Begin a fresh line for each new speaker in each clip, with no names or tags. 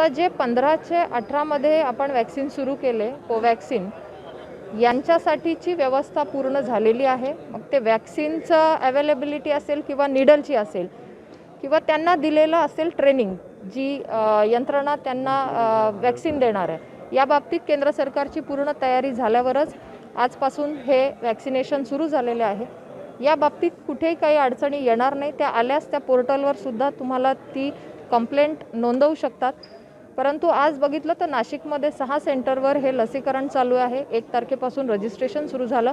आता जे पंधराचे अठरामध्ये आपण वॅक्सिन सुरू केले कोवॅक्सिन यांच्यासाठीची व्यवस्था पूर्ण झालेली आहे. मग ते वॅक्सिनचं अवेलेबिलिटी असेल किंवा निडलची असेल किंवा त्यांना दिलेलं असेल ट्रेनिंग जी यंत्रणा त्यांना वॅक्सिन देणार आहे. या बाबतीत केंद्र सरकारची पूर्ण तयारी झाल्यावरच आजपासून हे वॅक्सिनेशन सुरू झालेले आहे. या बाबतीत कुठेही काही अडचणी येणार नाही. त्या आल्यास त्या पोर्टलवर सुद्धा तुम्हाला ती कंप्लेंट नोंदवू शकतात. परंतु आज बघितलं तर नाशिकमध्ये सहा सेंटरवर हे लसीकरण चालू आहे. एक तारखेपासून रजिस्ट्रेशन सुरू झालं.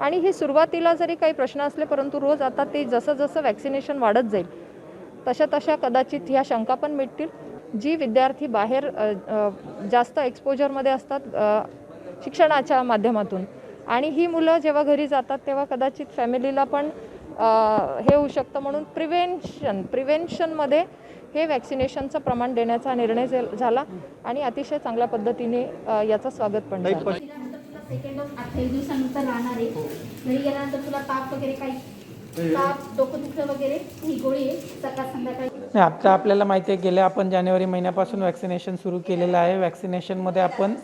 आणि ही सुरुवातीला जरी काही प्रश्न असले परंतु रोज आता ते जसं जसं वॅक्सिनेशन वाढत जाईल तशा तशा कदाचित ह्या शंका पण मिटतील. जी विद्यार्थी बाहेर जास्त एक्सपोजरमध्ये असतात शिक्षणाच्या माध्यमातून. आणि ही मुलं जेव्हा घरी जातात तेव्हा कदाचित फॅमिलीला पण हे होऊ शकतं म्हणून प्रिव्हेन्शन प्रिव्हेन्शनमध्ये हे वॅक्सिनेशनचं प्रमाण देण्याचा निर्णय झाला आणि अतिशय चांगल्या पद्धतीने याचं स्वागत पण झालं.
सेकंड डोस अठ्ठावीस दिवसानंतर राहणार आहे. घरी गेल्यानंतर तुला ताप वगैरे काही ताप डोकं दुखणं वगैरे ही गोळी आहे. सकाळ संध्याकाळी
नाही आता आपल्याला माहिती आहे गेल्या आपण जानेवारी महिन्यापासून वॅक्सिनेशन सुरू केलेलं आहे. वॅक्सिनेशनमध्ये आपण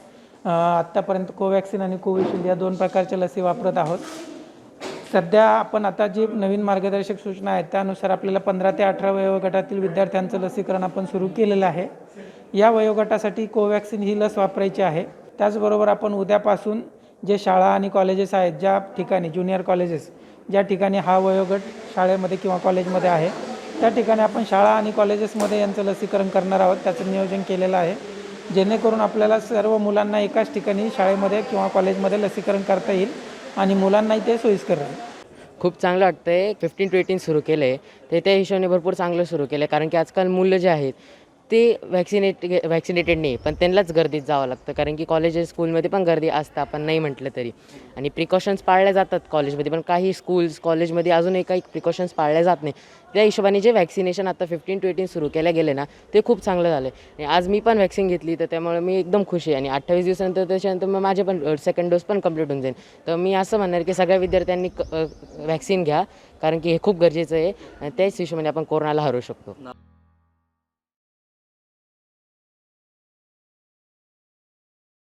आत्तापर्यंत कोवॅक्सिन आणि कोविशिल्ड या दोन प्रकारच्या लसी वापरत आहोत. सध्या आपण आता जी नवीन मार्गदर्शक सूचना आहेत त्यानुसार आपल्याला पंधरा ते अठरा वयोगटातील विद्यार्थ्यांचं लसीकरण आपण सुरू केलेलं आहे. या वयोगटासाठी कोवॅक्सिन ही लस वापरायची आहे. त्याचबरोबर आपण उद्यापासून जे शाळा आणि कॉलेजेस आहेत ज्या ठिकाणी ज्युनियर कॉलेजेस ज्या ठिकाणी हा वयोगट शाळेमध्ये किंवा कॉलेजमध्ये आहे त्या ठिकाणी आपण शाळा आणि कॉलेजेसमध्ये यांचं लसीकरण करणार आहोत त्याचं नियोजन केलेलं आहे. जेणेकरून आपल्याला सर्व मुलांना एकाच ठिकाणी शाळेमध्ये किंवा कॉलेजमध्ये लसीकरण करता येईल. आणि मुलांनाही ते सोयीस्कर राहील.
खूप चांगलं वाटतं आहे फिफ्टीन टू एटीन सुरू केलं आहे ते त्या हिशोबाने भरपूर चांगलं सुरू केलं आहे कारण की आजकाल मुलं जे आहेत ते वॅक्सिनेट वॅक्सिनेटेड नाही पण त्यांनाच गर्दीत जावं लागतं. कारण की कॉलेजेस स्कूलमध्ये पण गर्दी असतं आपण नाही म्हटलं तरी. आणि प्रिकॉशन्स पाळल्या जातात कॉलेजमध्ये पण काही स्कूल्स कॉलेजमध्ये अजूनही काही प्रिकॉशन्स पाळल्या जात नाही. त्या हिशोबाने जे वॅक्सिनेशन आता फिफ्टीन टू एटीन सुरू केल्या गेले ना ते खूप चांगलं झालं आहे आणि आज मी पण वॅक्सिन घेतली तर त्यामुळे मी एकदम खुश आहे. आणि अठ्ठावीस दिवसानंतर त्याच्यानंतर मग माझे पण सेकंड डोस पण कंप्लीट होऊन जाईल. तर मी असं म्हणणार की सगळ्या विद्यार्थ्यांनी वॅक्सिन घ्या कारण की हे खूप गरजेचं आहे. आणि त्याच हिशोबाने आपण कोरोनाला हरवू शकतो.